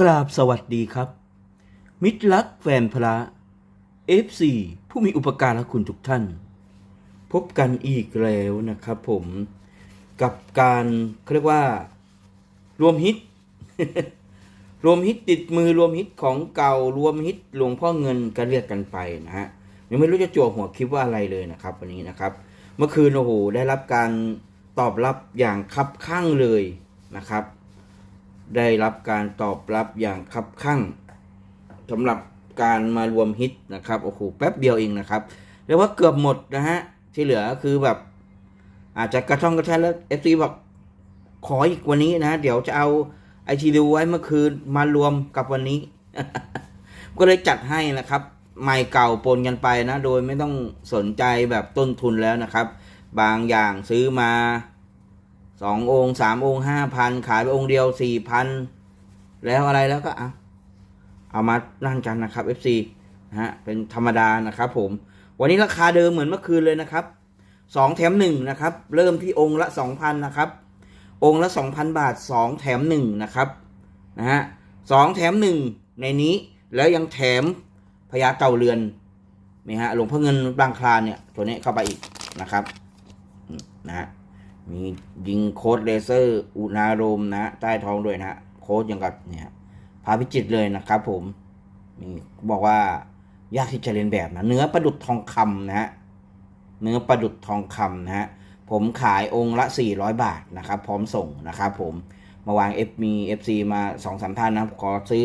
กราบสวัสดีครับ มิตรรักแฟนพระ FC ผู้มีอุปการะคุณทุกท่าน พบกันอีกแล้วนะครับผมกับการเขาเรียกว่า รวมฮิต รวมฮิตติดมือรวมฮิตของเก่ารวมฮิตหลวงพ่อเงินก็เรียกกันไปนะฮะยังไม่รู้จะจั่วหัวคลิปว่าอะไรเลยนะครับ วันนี้นะครับ เมื่อคืนโอ้โหได้รับการตอบรับอย่างคับข้างเลยนะครับ ได้รับการตอบรับอย่างคับข้างสำหรับการมารวมฮิตนะครับโอ้โหแป๊บเดียวเองนะครับเรียกว่าเกือบหมดนะฮะที่เหลือคือแบบอาจจะกระช่องกระแทกแล้วเอฟซีบอกขออีกวันนี้นะ เดี๋ยวจะเอาไอทีดูไว้เมื่อคืนมารวมกับวันนี้ ก็เลยจัดให้นะครับใหม่เก่าปนกันไปนะ โดยไม่ต้องสนใจแบบต้นทุนแล้วนะครับ บางอย่างซื้อมา สององค์สามองค์ห้าพันขายไปองค์เดียวสี่พันแล้วอะไรแล้วก็เอาเอามานั่นกันนะครับ FC นะฮะเป็นธรรมดานะครับผม วันนี้ราคาเดิมเหมือนเมื่อคืนเลยนะครับสองแถมหนึ่งนะครับ เริ่มที่องค์ละสองพันนะครับ องค์ละสองพันบาทสองแถมหนึ่งนะครับนะฮะสองแถมหนึ่งในนี้แล้วยังแถมพญาเต่าเรือนนี่ฮะหลวงพ่อเงินบางคลานเนี่ย ตัวนี้เข้าไปอีกนะครับนะฮะ มียิงโค้ดเลเซอร์ อุณารมนะ ใต้ท้องด้วยนะโค้ดยังกับเนี่ยพาพิจิตเลยนะครับผมนี่บอกว่ายากที่จะเรียนแบบนะ เนื้อประดุดทองคำนะฮะเนื้อประดุดทองคำนะฮะผมขายองค์ละ 400 บาทนะครับ พร้อมส่งนะครับผมมาวาง F มี FC มา2อสามท่านนะครับขอซื้อ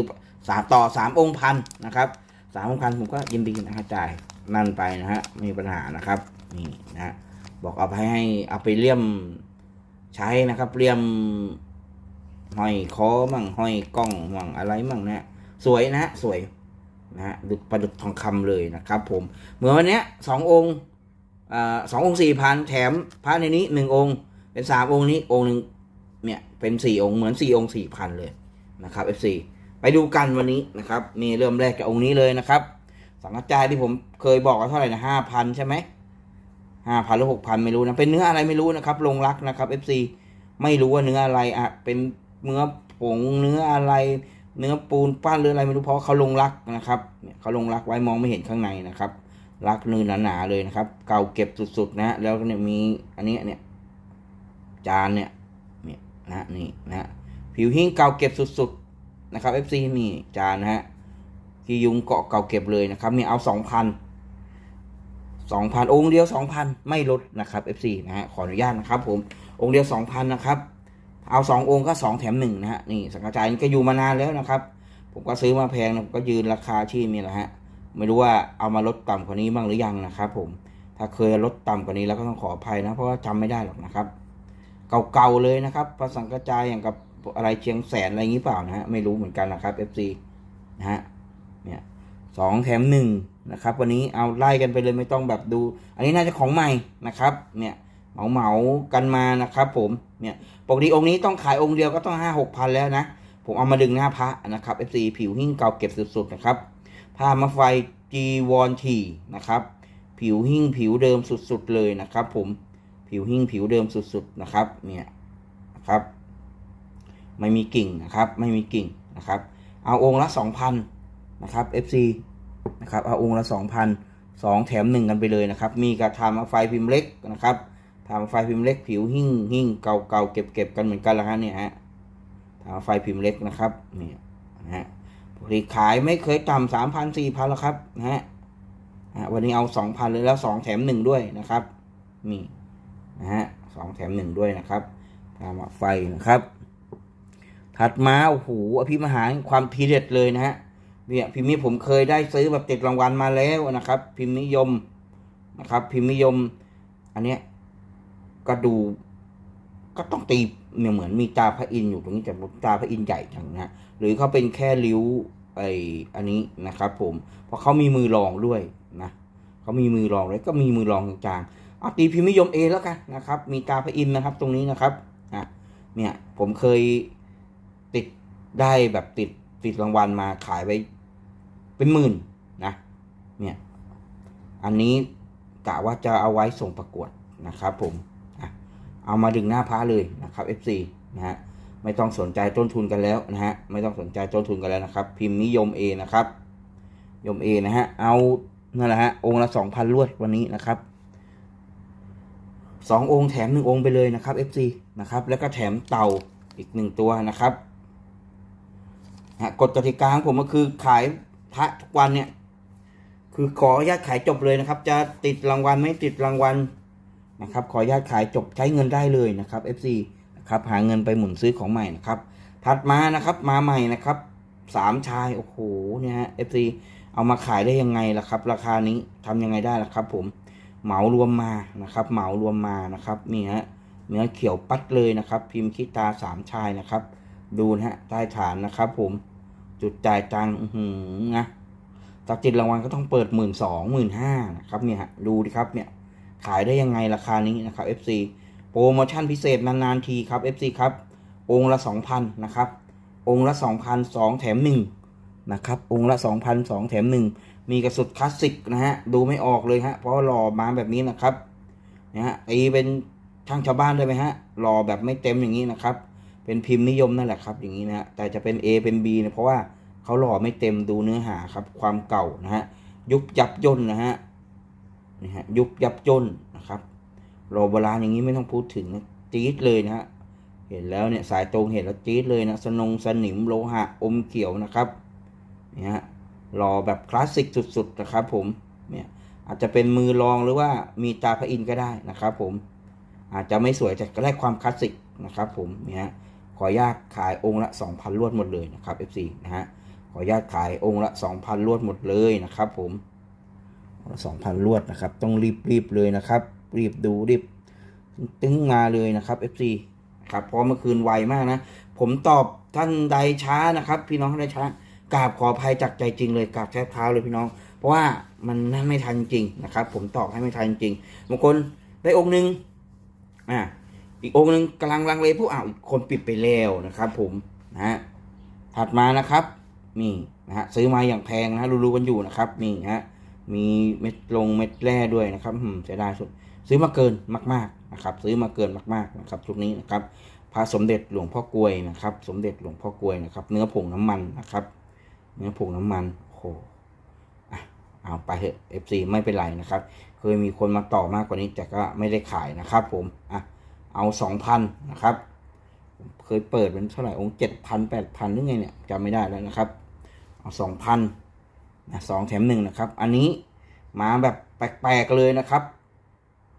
สามต่อ 3 องค์พันนะครับสามองค์พันผมก็ยินดีนะครับจ่ายนั่นไปนะฮะไม่มีปัญหานะครับนี่นะฮะ บอกเอาไปให้เอาไปเลี่ยมใช้นะครับเลี่ยมห้อยคอมั่งห้อยกล้องมั่งอะไรมั่งนะฮะสวยนะสวยนะฮะดุประดุดทองคำเลยนะครับ ผมเหมือนวันเนี้ยสององค์อสององค์สี่พันแถมพระในนี้หนึ่งองค์ เป็นสามองค์นี้องค์หนึ่งเนี่ยเป็นสี่องค์เหมือนสี่องค์สี่พันเลยนะครับ F4 ไปดูกันวันนี้นะครับ มีเริ่มแรกจากองค์นี้เลยนะครับสังกัจจายที่ผมเคยบอกว่าเท่าไหร่นะห้าพันใช่ไหม ห้าพันหรือหกพันไม่รู้นะ เป็นเนื้ออะไรไม่รู้นะครับ ลงรักนะครับ FC ไม่รู้ว่าเนื้ออะไรอะ เป็นเนื้อผงเนื้ออะไร เนื้อปูนปั้นหรืออะไรไม่รู้เพราะเขาลงรักนะครับเขาลงรักไว้มองไม่เห็นข้างในนะครับรักเนื้อหนาๆเลยนะครับ เก่าเก็บสุดๆนะ แล้วก็เนี่ยมีอันนี้เนี่ย จานเนี่ยเนี่ยนะนี่นะผิวหิ้งเก่าเก็บสุดๆนะครับ FC นี่จานนะฮะกียุงเกาะเก่าเก็บเลยนะครับนี่เอาสองพัน สองพันองค์เดียวสองพันไม่ลดนะครับ FC นะฮะขออนุญาตนะครับผมองค์เดียวสองพันนะครับ เอาสององค์ก็สองแถมหนึ่งนะฮะนี่สังกัจจายนี่ก็อยู่มานานแล้วนะครับ ผมก็ซื้อมาแพงนะผมก็ยืนราคาที่มีแหละฮะไม่รู้ว่าเอามาลดต่ำกว่านี้บ้างหรือยังนะครับผมถ้าเคยลดต่ำกว่านี้แล้วก็ต้องขออภัยนะ เพราะว่าจำไม่ได้หรอกนะครับ เก่าๆเลยนะครับประสังกระจายอย่างกับอะไรเชียงแสนอะไรอย่างนี้เปล่านะฮะไม่รู้เหมือนกันนะครับ FC นะฮะเนี่ยสองแถมหนึ่ง นะครับ วันนี้เอาไล่กันไปเลยไม่ต้องแบบดู อันนี้น่าจะของใหม่นะครับเนี่ยเหมาเหมากันมานะครับ ผมเนี่ยปกติองค์นี้ต้องขายองค์เดียวก็ต้องห้าหกพันแล้วนะผมเอามาดึงหน้าพระนะครับ FC ผิวหิ้งเก่าเก็บสุดๆนะครับผ้ามาไฟจีวอนทีนะครับผิวหิ้งผิวเดิมสุดๆเลยนะครับ ผมผิวหิ้งผิวเดิมสุดๆนะครับเนี่ยนะครับไม่มีกิ่งนะครับ ไม่มีกิ่งนะครับ เอาองค์ละสองพันนะครับ FC นะครับเอาองค์ละสองพันสองแถมหนึ่งกันไปเลยนะครับ มีกระทำไฟพิมพ์เล็กนะครับทำไฟพิมพ์เล็กผิวหิ้งหิ้งเก่าๆเก็บๆกันเหมือนกันแล้วฮะเนี่ยฮะทำไฟพิมพ์เล็กนะครับเนี่ยนะฮะปกติขายไม่เคยต่ำสามพันสี่พันแล้วครับนะฮะวันนี้เอาสองพันเลยแล้วสองแถมหนึ่งด้วยนะครับนี่นะฮะสองแถมหนึ่งด้วยนะครับตามไฟนะครับ ถัดมาโอ้โหอภิมหาความทีเด็ดเลยนะฮะ เนี่ยพิมพ์นี้ผมเคยได้ซื้อแบบติดรางวัลมาแล้วนะครับ พิมพ์นิยมนะครับ พิมพ์นิยม อันเนี้ยก็ดูก็ต้องตีเนี่ยเหมือนมีตาพระอินทร์อยู่ตรงนี้แต่ตาพระอินทร์ใหญ่จังนะหรือเขาเป็นแค่ริ้วไออันนี้นะครับผมเพราะเขามีมือรองด้วยนะเขามีมือรองแล้วก็มีมือรองจางๆเอาตีพิมพ์นิยมเอแล้วกันนะครับ มีตาพระอินทร์นะครับ ตรงนี้นะครับอะเนี่ยผมเคยติดได้แบบติด ติดรางวัลมาขายไปเป็นหมื่นนะเนี่ยอันนี้กะว่าจะเอาไว้ส่งประกวดนะครับผมเอามาดึงหน้าพระเลยนะครับ FC นะฮะไม่ต้องสนใจต้นทุนกันแล้วนะฮะไม่ต้องสนใจต้นทุนกันแล้วนะครับ พิมพ์นิยม A นะครับยม A นะฮะเอานั่นแหละฮะองค์ละสองพันลวดวันนี้นะครับสององค์แถมหนึ่งองค์ไปเลยนะครับ FC นะครับแล้วก็แถมเต่าอีกหนึ่งตัวนะครับ ฮะกฎกติกาของผมก็คือขายพระทุกวันเนี่ย คือขออนุญาตขายจบเลยนะครับ จะติดรางวัลไม่ติดรางวัลนะครับ ขออนุญาตขายจบใช้เงินได้เลยนะครับ FC นะครับหาเงินไปหมุนซื้อของใหม่นะครับ ถัดมานะครับมาใหม่นะครับสามชายโอ้โหเนี่ยฮะ FC เอามาขายได้ยังไงล่ะครับ ราคานี้ทำยังไงได้ล่ะครับ ผมเหมารวมมานะครับ เหมารวมมานะครับนี่ฮะเนื้อเขียวปัดเลยนะครับ พิมพ์คิดตาสามชายนะครับ ดูนะฮะใต้ฐานนะครับผม จุดจ่ายตังค์หือนะตักติดรางวัลก็ต้องเปิดหมื่นสองหมื่นห้านะครับเนี่ยฮะดูดิครับเนี่ยขายได้ยังไงราคานี้นะครับ FC โปรโมชั่นพิเศษนานๆทีครับ FC ครับ องค์ละ 2,000 นะครับ องค์ละ 2,000 2 แถม 1 นะครับ องค์ละ 2,000 2 แถม 1 มีกระสุดคลาสสิกนะฮะ ดูไม่ออกเลยฮะ เพราะหล่อมาแบบนี้นะครับนะฮะตีเป็นช่างชาวบ้านได้ไหมฮะหล่อแบบไม่เต็มอย่างนี้นะครับ เป็นพิมพ์นิยมนั่นแหละครับ อย่างนี้นะฮะแต่จะเป็น A เป็น B เนี่ยเพราะว่าเขาหล่อไม่เต็มดูเนื้อหาครับ ความเก่านะฮะยุบยับย่นนะฮะนี่ฮะยุบยับย่นนะครับโรโบราณอย่างนี้ไม่ต้องพูดถึงนะจี๊ดเลยนะฮะเห็นแล้วเนี่ยสายตรงเห็นแล้วจี๊ดเลยนะสนงสนิมโลหะอมเขียวนะครับนี่ฮะรอแบบคลาสสิกสุดๆนะครับ ผมเนี่ยอาจจะเป็นมือรองหรือว่ามีตาพระอินก็ได้นะครับ ผมอาจจะไม่สวยแต่ก็ได้ความคลาสสิกนะครับ ผมเนี่ย ออนุญาตขายองค์ละ 2,000ลวดหมดเลยนะครับ FC นะฮะขออนุญาตขายองค์ละ 2,000ลวดหมดเลยนะครับ ผมสองพันลวดนะครับ ต้องรีบๆเลยนะครับ รีบดูรีบตึงมาเลยนะครับ FC ครับเพราะเมื่อคืนไวมากนะ ผมตอบท่านใดช้านะครับ พี่น้องท่านใดช้ากราบขออภัยจากใจจริงเลยกราบแทบเท้าเลยพี่น้อง เพราะว่ามันนั่นไม่ทันจริงนะครับ ผมตอบให้ไม่ทันจริงบางคนได้องค์หนึ่งอ่า อีกองค์หนึ่งกำลังลังเลผู้อ้าวอีกคนปิดไปแล้วนะครับ ผมนะฮะถัดมานะครับนี่นะฮะซื้อมาอย่างแพงนะรู้ๆกันอยู่นะครับนี่ฮะมีเม็ดลงเม็ดแร่ด้วยนะครับอืมเสียดายสุด ซื้อมาเกินมาก ๆนะครับ ซื้อมาเกินมากๆนะครับชุดนี้นะครับพระสมเด็จหลวงพ่อกลวยนะครับ สมเด็จหลวงพ่อกลวยนะครับ เนื้อผงน้ำมันนะครับ เนื้อผงน้ำมันโอ้โหอะเอาไปเถอะ FC ไม่เป็นไรนะครับ เคยมีคนมาต่อมากกว่านี้แต่ก็ไม่ได้ขายนะครับผมอะ เอาสองพันนะครับ เคยเปิดเป็นเท่าไหร่องค์เจ็ดพันแปดพันหรือไงเนี่ยจำไม่ได้แล้วนะครับ เอาสองพันนะสองแถมหนึ่งนะครับ อันนี้มาแบบแปลกๆเลยนะครับ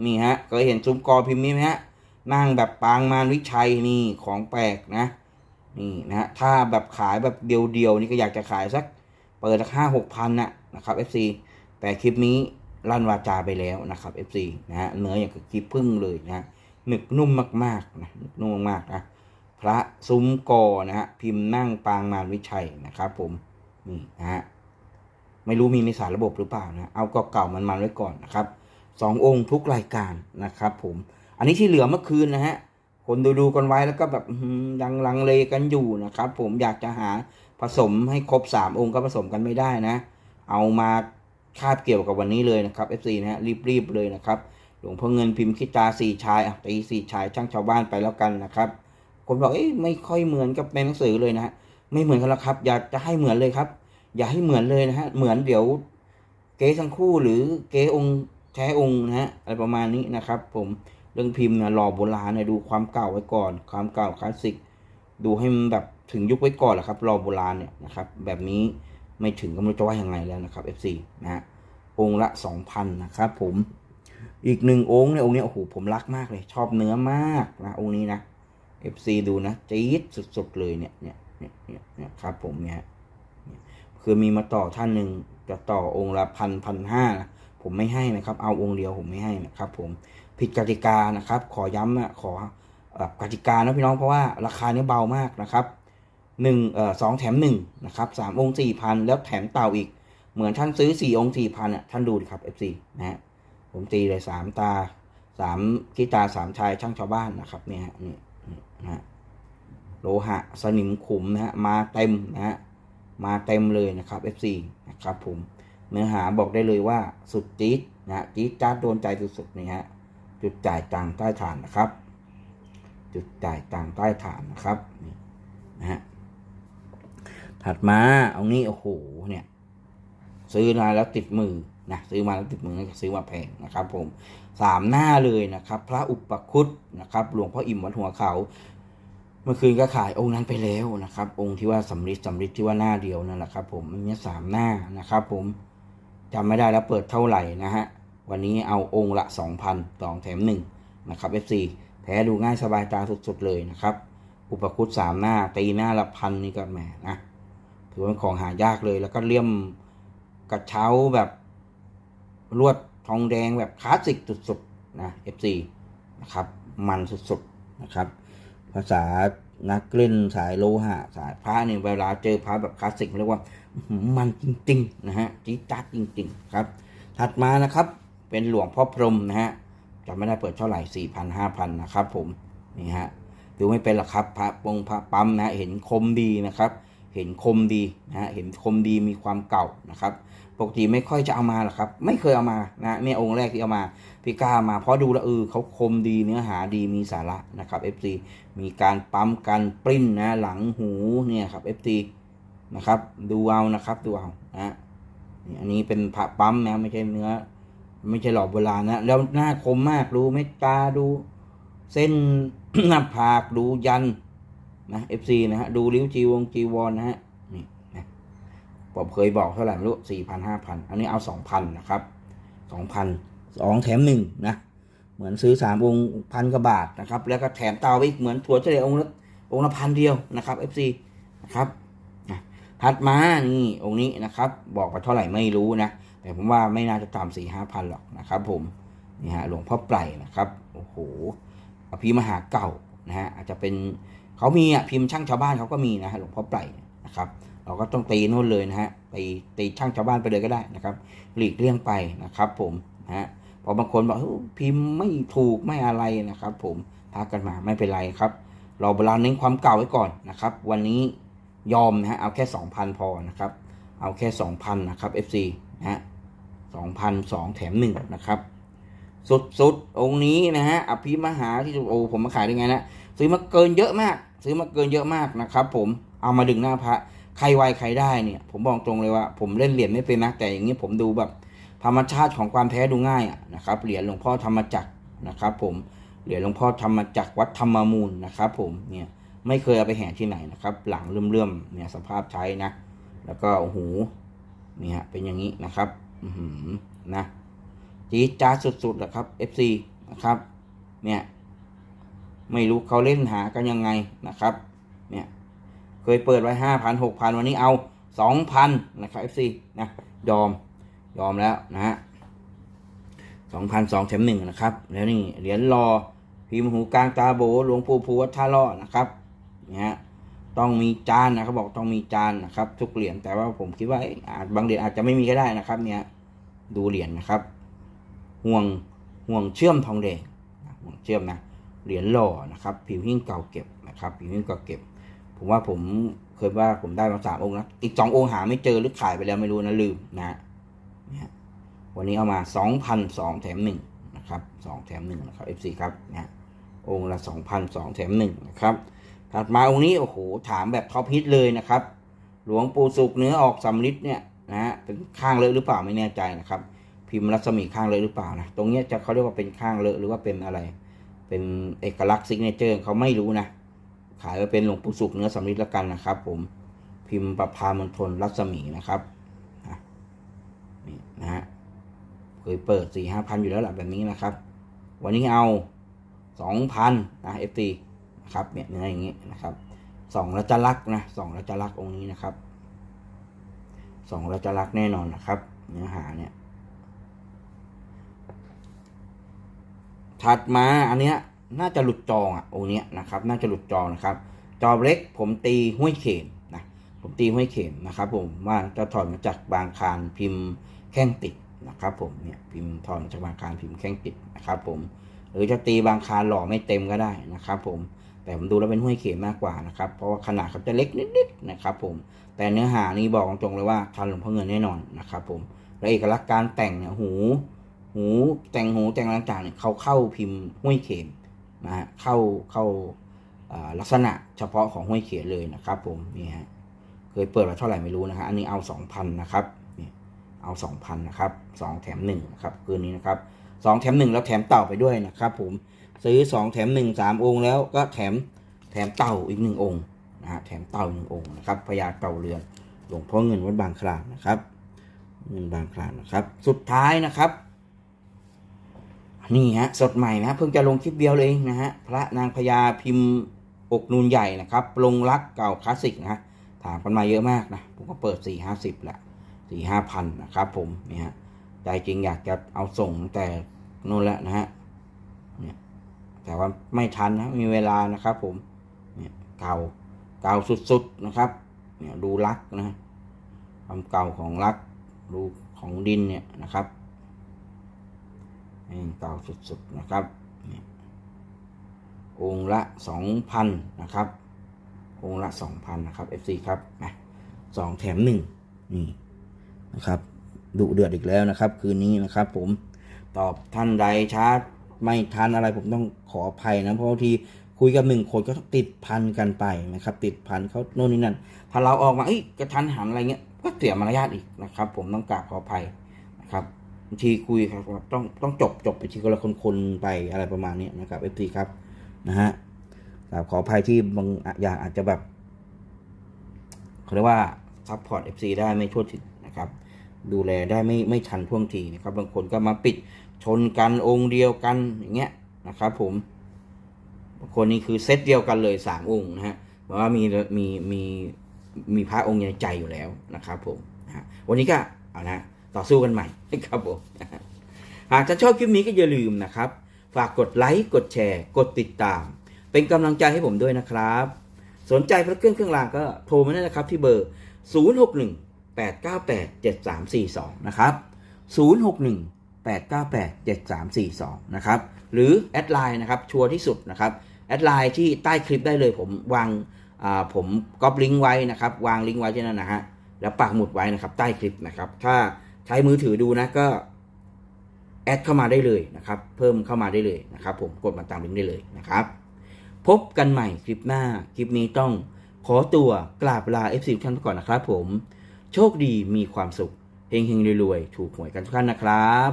นี่ฮะเคยเห็นซุ้มกอพิมพ์นี้ไหมฮะนั่งแบบปางมารวิชัยนี่ของแปลกนะนี่นะฮะถ้าแบบขายแบบเดียวๆนี่ก็อยากจะขายสักเปิดสักห้าหกพันน่ะนะครับ FC แต่คลิปนี้ลั่นวาจาไปแล้วนะครับ FC นะฮะเนื้ออย่างกับคลิปพึ่งเลยนะฮะ หนึกนุ่มมากๆนะหนึกนุ่มมากๆนะพระซุ้มกอนะฮะพิมพ์นั่งปางมารวิชัยนะครับ ผมนี่นะฮะไม่รู้มีในสารระบบหรือเปล่านะเอาเก่าๆมันๆไว้ก่อนนะครับสององค์ทุกรายการนะครับ ผม อันนี้ที่เหลือเมื่อคืนนะฮะคนดูดูกันไว้แล้วก็แบบยังลังเลกันอยู่นะครับ ผมอยากจะหาผสมให้ครบสามองค์ก็ผสมกันไม่ได้นะ เอามาคาบเกี่ยวกับวันนี้เลยนะครับ FC นะฮะรีบๆเลยนะครับ หลวงพ่อเงินพิมพ์คิตาสี่ชายตีสี่ชายช่างชาวบ้านไปแล้วกันนะครับ คนบอกเอ้ยไม่ค่อยเหมือนกับในหนังสือเลยนะฮะไม่เหมือนกันแล้วครับ อยากจะให้เหมือนเลยครับ อย่าให้เหมือนเลยนะฮะเหมือนเดี๋ยว เก๊ทั้งคู่หรือเก๊องค์แท้องค์นะฮะอะไรประมาณนี้นะครับ ผมเรื่องพิมพ์นะหล่อโบราณนี่ยดูความเก่าไว้ก่อน ความเก่าคลาสสิกดูให้มันแบบถึงยุคไว้ก่อนแหละครับหล่อโบราณเนี่ยนะครับ แบบนี้ไม่ถึงก็ไม่รู้จะว่ายังไงแล้วนะครับ F4 นะฮะองค์ละสองพันนะครับผม อีกหนึ่งองค์เนี่ยองค์นี้โอ้โหผมรักมากเลย ชอบเนื้อมากนะองค์นี้นะ FC ดูนะจี๊ดสุดๆเลยเนี่ยเนี่ยเนี่ยเนี่ยครับผมเนี่ยคือมีมาต่อท่านหนึ่งจะต่อองค์ละพันพันห้าผมไม่ให้นะครับ เอาองค์เดียวผมไม่ให้นะครับ ผมผิดกติกานะครับ ขอย้ำนะขออกติกานะพี่น้องเพราะว่าราคาเนี้ยเบามากนะครับหนึ่งเอ่อสองแถมหนึ่งนะครับสามองค์สี่พันแล้วแถมเต่าอีก เหมือนท่านซื้อสี่องค์สี่พันอะท่านดูดิครับ F4 นะฮะ ผมตีเลยสามตาสามกีตาสามชายช่างชาวบ้านนะครับ เนี่ยฮะนี่นี่นะฮะโลหะสนิมขุมนะฮะมาเต็มนะฮะมาเต็มเลยนะครับ FC นะครับผมเนื้อหาบอกได้เลยว่าสุดจี๊ดนะฮะจี๊ดจ้าดโดนใจสุดๆนี่ฮะจุดจ่ายตังใต้ฐานนะครับ จุดจ่ายตังใต้ฐานนะครับนี่นะฮะถัดมาเอานี้โอ้โหเนี่ย ซื้อมาแล้วติดมือ นะซื้อมาแล้วติดมือนะซื้อมาแพงนะครับผมสามหน้าเลยนะครับ พระอุปคุตนะครับหลวงพ่ออิ่มวัดหัวเขา เมื่อคืนก็ขายองค์นั้นไปแล้วนะครับ องค์ที่ว่าสำริดสำริดที่ว่าหน้าเดียวนั่นแหละครับ ผมมันมีสามหน้านะครับ ผมจำไม่ได้แล้วเปิดเท่าไหร่นะฮะวันนี้เอาองค์ละสองพันสองแถมหนึ่งนะครับ FC แท้ดูง่ายสบายตาสุดๆเลยนะครับ อุปคุตสามหน้า ตีหน้าละพันนี่ก็แหมนะถือว่าของหายากเลย แล้วก็เลี่ยมกระเช้าแบบ ลวดทองแดงแบบคลาสสิกสุดๆนะ FC นะครับ มันสุดๆนะครับ ภาษานักเล่นสายโลหะ สายพระเนี่ยเวลาเจอพระแบบคลาสสิกเรียกว่ามันจริงๆนะฮะจี๊ดจ๊าดจริงๆครับ ถัดมานะครับเป็นหลวงพ่อพรมนะฮะจำไม่ได้เปิดเท่าไหร่สี่พันห้าพันนะครับผมนี่ฮะดูไม่เป็นหรอกครับพระปงพระปั๊มนะเห็นคมดีนะครับ เห็นคมดีนะฮะเห็นคมดีมีความเก่านะครับปกติไม่ค่อยจะเอามาหรอกครับ ไม่เคยเอามานะเนี่ยองค์แรกที่เอามาพี่กล้ามาเพราะดูแล้วเออเขาคมดีเนื้อหาดีมีสาระนะครับ FC มีการปั๊มการปริ้นนะหลังหูเนี่ยครับ FT นะครับดูเอานะครับดูเอานะนี่อันนี้เป็นพระปั๊มนะไม่ใช่เนื้อ ไม่ใช่หลอกโบราณนะแล้วหน้าคมมากดูเม็ดตาดู เส้นหน้าผากดูยัน นะ FC นะฮะดูริ้วจีวงจีวรนะฮะนี่นะผมเคยบอกเท่าไหร่ไม่รู้สี่พันห้าพันอันนี้เอาสองพันนะครับสองพันสองแถมหนึ่งนะเหมือนซื้อสามองค์พันกว่าบาทนะครับ แล้วก็แถมเตาไปอีกเหมือนถั่วเฉลี่ยองค์ละองค์ละพันเดียวนะครับ FC นะครับอะถัดมานี่องค์นี้นะครับ บอกไปเท่าไหร่ไม่รู้นะแต่ผมว่าไม่น่าจะต่ำสี่ห้าพันหรอกนะครับ ผมนี่ฮะหลวงพ่อไพรนะครับโอ้โหอภิมหาเก่านะฮะอาจจะเป็น เขามีอะพิมพ์ช่างชาวบ้านเขาก็มีนะฮะหลวงพ่อไพรนะครับ เราก็ต้องตีโน่นเลยนะฮะไปตีช่างชาวบ้านไปเลยก็ได้นะครับ หลีกเลี่ยงไปนะครับ ผมนะฮะพอบางคนบอกพิมพ์ไม่ถูกไม่อะไรนะครับ ผมทักกันมาไม่เป็นไรครับ เราเวลาเน้นความเก่าไว้ก่อนนะครับ วันนี้ยอมนะฮะเอาแค่2,000พอนะครับ เอาแค่2,000นนะครับ FC นะฮะ2,000 2แถม1นะครับ สุดๆองค์นี้นะฮะอภิมหาที่โอ้ผมมาขายได้ไงนะ ซื้อมาเกินเยอะมาก ซื้อมาเกินเยอะมากนะครับ ผมเอามาดึงหน้าพระใครไวใครได้เนี่ย ผมบอกตรงเลยว่า ผมเล่นเหรียญไม่เป็นนะแต่อย่างนี้ผมดูแบบ ธรรมชาติของความแท้ดูง่ายอะนะครับเหรียญหลวงพ่อธรรมจักรนะครับ ผมเหรียญหลวงพ่อธรรมจักรวัดธรรมมูลนะครับ ผมเนี่ยไม่เคยเอาไปแห่ที่ไหนนะครับ หลังเลื่อมๆเนี่ยสภาพใช้นะ แล้วก็โอ้โหเนี่ยเป็นอย่างนี้นะครับอืนะจี๊ดจ้าสุดๆนะครับ FC นะครับ เนี่ย ไม่รู้เขาเล่นหากันยังไงนะครับเนี่ยเคยเปิดไว้ห้าพันหกพันวันนี้เอาสองพันนะครับ FC นะยอมยอมแล้วนะฮะสองพันสองแถมหนึ่งนะครับ แล้วนี่เหรียญรอพิมพ์หูกลางตาโบหลวงปู่ภูวัดท่าล่อนะครับเนี่ยต้องมีจานนะเขาบอกต้องมีจานนะครับ ทุกเหรียญแต่ว่าผมคิดว่าอาจบางเหรียญอาจจะไม่มีก็ได้นะครับ เนี่ยดูเหรียญนะครับ ห่วงห่วงเชื่อมทองแดงห่วงเชื่อมนะ เหรียญหล่อนะครับ ผิวหิ้งเก่าเก็บนะครับผิวหิ้งเก่าเก็บ ผมว่าผมเคยว่าผมได้มาสามองค์นะอีกสององค์หาไม่เจอหรือขายไปแล้วไม่รู้นะลืมนะฮะเนี่ยวันนี้เอามา2,002แถม1นะครับ2แถม1นะครับ FC ครับนะองค์ละ2,002แถม1นะครับถัดมาองค์นี้โอ้โหถามแบบท็อปฮิตเลยนะครับ หลวงปู่สุกเนื้อออกสำลิดเนี่ยนะฮะเป็นข้างเลอะหรือเปล่าไม่แน่ใจนะครับ พิมพ์รัศมีข้างเลอะหรือเปล่านะตรงเนี้ยจะเขาเรียกว่าเป็นข้างเลอะหรือว่าเป็นอะไร เป็นเอกลักษณ์ซิกเนเจอร์เขาไม่รู้นะ ขายไว้เป็นหลวงปู่สุกเนื้อสำลิดละกันนะครับ ผมพิมพ์ประพามณฑลรัศมีนะครับนี่นะฮะเคยเปิดสี่ห้าพันอยู่แล้วแหละแบบนี้นะครับ วันนี้เอาสองพันนะเอฟตีนะครับเนี่ยเนื้ออย่างนี้นะครับสองรัชลักษ์นะสองรัชลักษ์องค์นี้นะครับสองรัชลักษ์แน่นอนนะครับ เนื้อหาเนี่ย ถัดมาอันเนี้ยน่าจะหลุดจองอะองเนี้ยนะครับ น่าจะหลุดจองนะครับ จอบเล็กผมตีห้วยเข็มนะผมตีห้วยเข็มนะครับ ผมว่าจะถอดมาจากบางคารพิมพ์แข้งติดนะครับผมเนี่ยพิมพ์ถอดมาจากบางคารพิมพ์แข้งติดนะครับ ผมหรือจะตีบางคารหล่อไม่เต็มก็ได้นะครับ ผมแต่ผมดูแล้วเป็นห้วยเข็มมากกว่านะครับ เพราะว่าขนาดเขาจะเล็กนิดๆนะครับผมแต่เนื้อหานี่บอกตรงๆเลยว่าทันหลวงพ่อเงินแน่นอนนะครับผมและเอกลักษณ์การแต่งเนี่ยหู หูแต่งหูแต่งต่างๆเนี่ยเขาเข้าพิมพ์ห้วยเข็มนะฮะเข้าเข้าลักษณะเฉพาะของห้วยเขียเลยนะครับ ผมนี่ฮะเคยเปิดมาเท่าไหร่ไม่รู้นะฮะอันนี้เอา2,000นะครับนี่เอา2,000นะครับ2แถม1นะครับคืนนี้นะครับ2แถม1แล้วแถมเต่าไปด้วยนะครับผมซื้อ 2 แถม 1 3 องค์แล้วก็แถมแถมเต่าอีก 1 องค์นะฮะแถมเต่าหนึ่งองค์นะครับพญาเต่าเรือนหลวงพ่อเงินวัดบางคลานนะครับเงินบางคลานนะครับ สุดท้ายนะครับ นี่ฮะสดใหม่นะเพิ่งจะลงคลิปเดียวเลยนะฮะพระนางพญาพิมพ์อกนูนใหญ่นะครับลงรักเก่าคลาสสิกนะถามกันมาเยอะมากนะผมก็เปิดสี่ห้าสิบละสี่ห้าพันนะครับผมนี่ฮะใจจริงอยากจะเอาส่งตั้งแต่นู่นแล้วนะฮะเนี่ยแต่ว่าไม่ทันนะมีเวลานะครับ ผมเนี่ยเก่าเก่าสุดๆนะครับเนี่ยดูรักนะความเก่าของรักดูของดินเนี่ยนะครับ นี่เก่าสุดๆนะครับองค์ละสองพันนะครับ องค์ละสองพันนะครับ FC ครับนะสองแถมหนึ่งนี่นะครับดุเดือดอีกแล้วนะครับ คืนนี้นะครับ ผมตอบท่านใดชาร์จไม่ทันอะไรผมต้องขออภัยนะ เพราะบางทีคุยกับหนึ่งคนก็ติดพันกันไปนะครับ ติดพันเขาโน่นนี่นั่นพอเราออกมาเอ้ยกระทันหันอะไรเงี้ยก็เสียมารยาทอีกนะครับ ผมต้องกราบขออภัยนะครับางทีคุยครับต้องต้องจบจบไปทีละคนคนไปอะไรประมาณนี้นะครับเอฟซีครับนะฮะกราบขออภัยที่บางอย่างอาจจะแบบเขาเรียกว่าซัพพอร์ตเอฟซีได้ไม่ทั่วถึงนะครับ ดูแลได้ไม่ไม่ทันท่วงทีนะครับ บางคนก็มาปิดชนกันองค์เดียวกันอย่างเงี้ยนะครับผมบางคนนี่คือเซตเดียวกันเลยสามองค์นะฮะเพราะว่ามีมีมีมีพระองค์ในใจอยู่แล้วนะครับผมนะวันนี้ก็เอานะ ต่อสู้กันใหม่ครับผมหากท่านชอบคลิปนี้ก็อย่าลืมนะครับ ฝากกดไลค์กดแชร์ กดติดตาม เป็นกำลังใจให้ผมด้วยนะครับ สนใจพระเครื่องเครื่องรางก็โทรมาได้นะครับที่เบอร์ 061 898 7342 นะครับ 061 898 7342 นะครับ หรือแอดไลน์นะครับชัวร์ที่สุดนะครับแอดไลน์ที่ใต้คลิปได้เลยผมวางผมก๊อปลิงก์ไว้นะครับ วางลิงก์ไว้ที่นั่นนะฮะแล้วปักหมุดไว้นะครับ ใต้คลิปนะครับ ถ้า ใช้มือถือดูนะก็แอดเข้ามาได้เลยนะครับ เพิ่มเข้ามาได้เลยนะครับ ผมกดมาตามลิงก์ได้เลยนะครับ พบกันใหม่คลิปหน้า คลิปนี้ต้องขอตัวกราบลา FC ทุกท่านก่อนนะครับผม โชคดีมีความสุขเฮงเฮงๆรวยๆ ถูกหวยกันทุกท่านนะครับ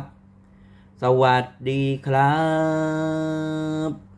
สวัสดีครับ